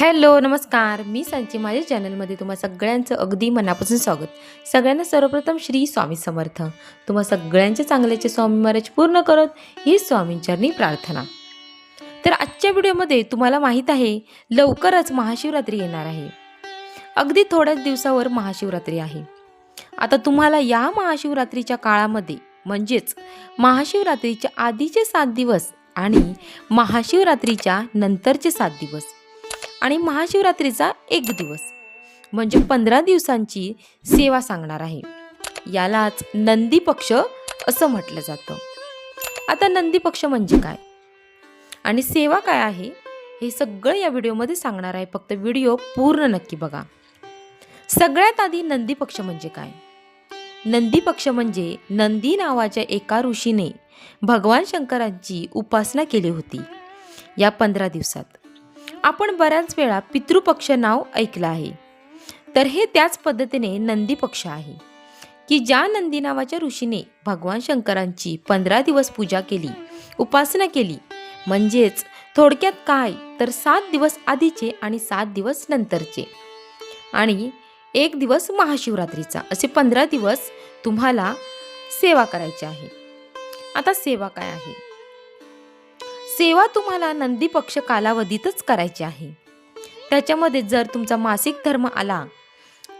Hello नमस्कार. मी सांची माझ्या चॅनलमध्ये तुम्हा सगळ्यांचं अगदी मनापासून स्वागत. सगळ्यांना सर्वप्रथम श्री स्वामी समर्थ. तुम्हा सगळ्यांच्या चांगल्याचे स्वामी महाराज पूर्ण करत ही स्वामींचरणी प्रार्थना. तर आजच्या व्हिडिओमध्ये तुम्हाला माहीत आहे लवकरच महाशिवरात्री येणार आहे. अगदी थोड्याच दिवसावर महाशिवरात्री आहे. आता तुम्हाला या महाशिवरात्रीच्या काळामध्ये म्हणजेच महाशिवरात्रीच्या आधीचे सात दिवस आणि महाशिवरात्रीच्या नंतरचे सात दिवस आणि महाशिवरात्रीचा एक दिवस. म्हणजे पंधरा दिवसांची सेवा सांगणार आहे. यालाच नंदी पक्ष असं म्हटलं जातं. आता नंदी पक्ष म्हणजे काय? आणि सेवा काय आहे? हे सगळं या व्हिडिओमध्ये सांगणार आहे. फक्त व्हिडिओ पूर्ण नक्की बघा. सगळ्यात आधी नंदी पक्ष म्हणजे काय? नंदी पक्ष म्हणजे नंदी नावाच्या एका ऋषीने भगवान शंकरांची उपासना केली होती. या पंधरा दिवसात. आपण बऱ्याच वेळा पितृपक्ष नाव ऐकलं आहे. तर हे त्याच पद्धतीने नंदी पक्ष आहे. की ज्या नंदी नावाच्या ऋषीने भगवान शंकरांची पंधरा दिवस पूजा केली उपासना केली म्हणजेच थोडक्यात काय तर सात दिवस आधीचे आणि सात दिवस नंतरचे. आणि एक दिवस महाशिवरात्रीचा असे पंधरा दिवस तुम्हाला सेवा करायची आहे. आता सेवा काय आहे? सेवा तुम्हाला नंदी पक्ष कालावधीतच करायची आहे. त्याच्यामध्ये जर तुमचा मासिक धर्म आला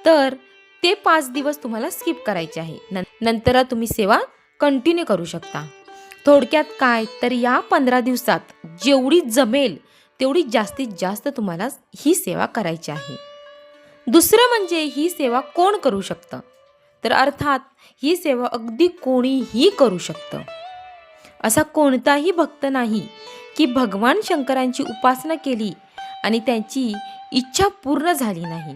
तर ते पाच दिवस तुम्हाला स्किप करायचे आहे. नंतर तुम्ही सेवा कंटिन्यू करू शकता. थोडक्यात काय तर या पंधरा दिवसात जेवढी जमेल तेवढी जास्तीत जास्त तुम्हाला ही सेवा करायची आहे. दुसरं म्हणजे ही सेवा कोण करू शकतं? तर अर्थात ही सेवा अगदी कोणीही करू शकतं. असा कोणताही भक्त नाही की भगवान शंकरांची उपासना केली आणि त्यांची इच्छा पूर्ण झाली नाही.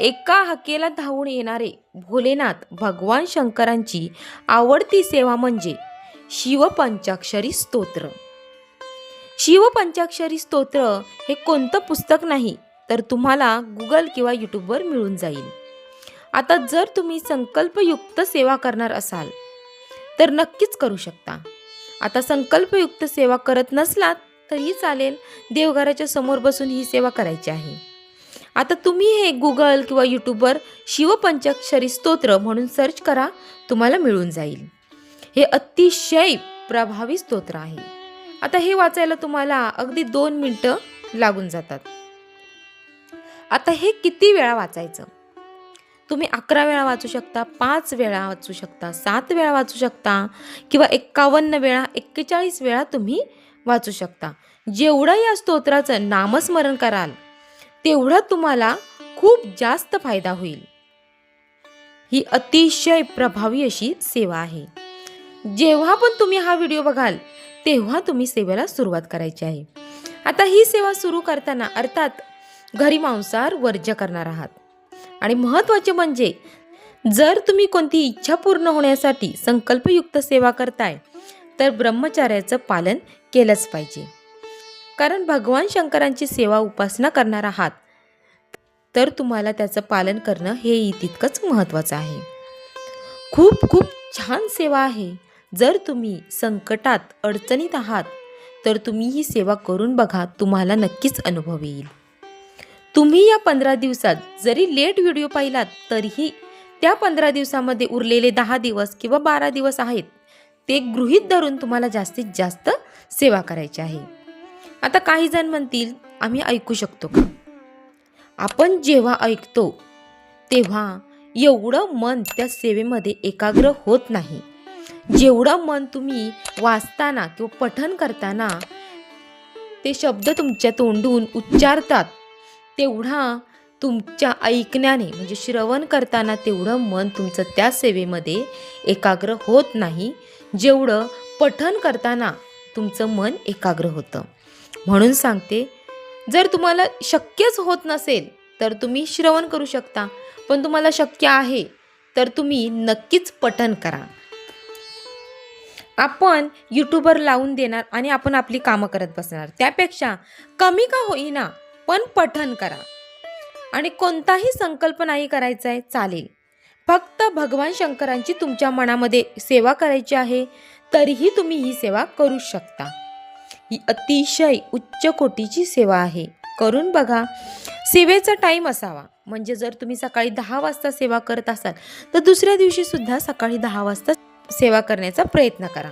एका हकेला धावून येणारे भोलेनाथ भगवान शंकरांची आवडती सेवा म्हणजे शिवपंचाक्षरी स्तोत्र. शिवपंचाक्षरी स्तोत्र हे कोणतं पुस्तक नाही तर तुम्हाला गुगल किंवा यूट्यूबवर मिळून जाईल. आता जर तुम्ही संकल्पयुक्त सेवा करणार असाल तर नक्कीच करू शकता. आता संकल्पयुक्त सेवा करत नसलात तरी चालेल देवघराच्या समोर बसून ही सेवा करायची आहे. आता तुम्ही हे गुगल किंवा यूट्यूबवर शिवपंचाक्षरी स्तोत्र म्हणून सर्च करा तुम्हाला मिळून जाईल. हे अतिशय प्रभावी स्तोत्र आहे. आता हे वाचायला तुम्हाला अगदी दोन मिनटं लागून जातात. आता हे किती वेळा वाचायचं? तुम्ही अकरा वेळा वाचू शकता पाच वेळा वाचू शकता सात वेळा वाचू शकता किंवा एक्कावन्न वेळा एक्केचाळीस वेळा तुम्ही वाचू शकता. जेवढं या स्तोत्राचं नामस्मरण कराल तेवढं तुम्हाला खूप जास्त फायदा होईल. ही अतिशय प्रभावी अशी सेवा आहे. जेव्हा पण तुम्ही हा व्हिडिओ बघाल तेव्हा तुम्ही सेवेला सुरुवात करायची आहे. आता ही सेवा सुरू करताना अर्थात घरी मांसाहार वर्ज्य करणार आहात. आणि महत्त्वाचे म्हणजे जर तुम्ही कोणती इच्छा पूर्ण होण्यासाठी संकल्पयुक्त सेवा करताय तर ब्रह्मचार्याचं पालन केलंच पाहिजे. कारण भगवान शंकरांची सेवा उपासना करणार आहात तर तुम्हाला त्याचं पालन करणं हे तितकंच महत्त्वाचं आहे. खूप खूप छान सेवा आहे. जर तुम्ही संकटात अडचणीत आहात तर तुम्ही ही सेवा करून बघा तुम्हाला नक्कीच अनुभव येईल. तुम्ही या पंधरा दिवसात जरी लेट व्हिडिओ पाहिलात तरीही त्या पंधरा दिवसामध्ये उरलेले दहा दिवस किंवा बारा दिवस आहेत ते गृहीत धरून तुम्हाला जास्तीत जास्त सेवा करायची आहे. आता काही जण म्हणतील आम्ही ऐकू शकतो का? आपण जेव्हा ऐकतो तेव्हा एवढं मन त्या सेवेमध्ये एकाग्र होत नाही. जेवढं मन तुम्ही वाचताना किंवा पठन करताना ते शब्द तुमच्या तोंडून उच्चारतात तेवढा तुमच्या ऐकण्याने म्हणजे श्रवण करताना तेवढं मन तुमचं त्या सेवेमध्ये एकाग्र होत नाही. जेवढं पठन करताना तुमचं मन एकाग्र होतं. म्हणून सांगते जर तुम्हाला शक्यच होत नसेल तर तुम्ही श्रवण करू शकता. पण तुम्हाला शक्य आहे तर तुम्ही नक्कीच पठन करा. आपण यूट्यूबवर लावून देणार आणि आपण आपली कामं करत बसणार. त्यापेक्षा कमी का होईना पण पठन करा. आणि कोणताही संकल्प नाही करायचा आहे चालेल. फक्त भगवान शंकरांची तुमच्या मनामध्ये सेवा करायची आहे तरीही तुम्ही ही सेवा करू शकता. ही अतिशय उच्च कोटीची सेवा आहे. करून बघा सेवेचा टाईम असावा. म्हणजे जर तुम्ही सकाळी दहा वाजता सेवा करत असाल तर दुसऱ्या दिवशी सुद्धा सकाळी दहा वाजता सेवा करण्याचा प्रयत्न करा.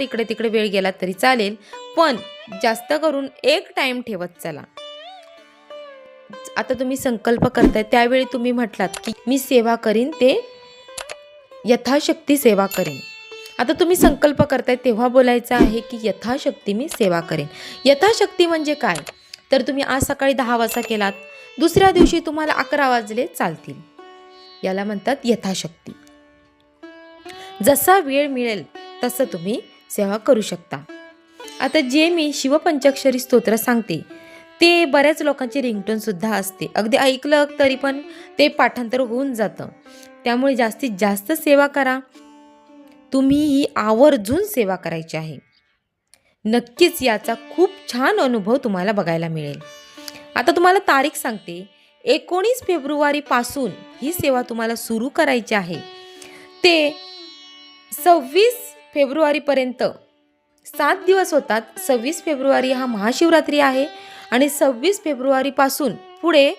तिकडे तिकडे वेळ गेला तरी चालेल पण जास्त करून एक टाईम ठेवत चला. आता तुम्ही संकल्प करताय त्यावेळी तुम्ही म्हटलात की मी सेवा करीन ते यथाशक्ती सेवा करेन. आता तुम्ही संकल्प करताय तेव्हा बोलायचं आहे की यथाशक्ती मी सेवा करेन. यथाशक्ती म्हणजे काय? तर तुम्ही आज सकाळी दहा वाजता केलात दुसऱ्या दिवशी तुम्हाला अकरा वाजले चालतील. याला म्हणतात यथाशक्ती. जसा वेळ मिळेल तसं तुम्ही सेवा करू शकता. आता जे मी शिवपंचाक्षरी स्तोत्र सांगते ते बऱ्याच लोकांची रिंगटोन सुद्धा असते. अगदी ऐकलं तरी पण ते पाठांतर होऊन जातं. त्यामुळे जास्तीत जास्त सेवा करा. तुम्ही ही आवर्जून सेवा करायची आहे. नक्कीच याचा खूप छान अनुभव तुम्हाला बघायला मिळेल. आता तुम्हाला तारीख सांगते. एकोणीस फेब्रुवारीपासून ही सेवा तुम्हाला सुरू करायची आहे. ते सव्वीस फेब्रुवारीपर्यंत सात दिवस होतात. सव्वीस फेब्रुवारी हा महाशिवरात्री आहे. आणि सव्वीस फेब्रुवारीपासून पुढे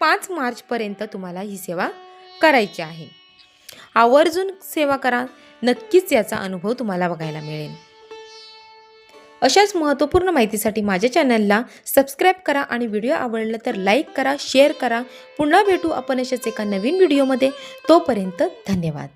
पाच मार्चपर्यंत तुम्हाला ही सेवा करायची आहे. आवर्जून सेवा करा नक्कीच याचा अनुभव तुम्हाला बघायला मिळेल. अशाच महत्त्वपूर्ण माहितीसाठी माझ्या चॅनलला सबस्क्राईब करा आणि व्हिडिओ आवडला तर लाईक करा शेअर करा. पुन्हा भेटू आपण अशाच एका नवीन व्हिडिओमध्ये. तोपर्यंत धन्यवाद.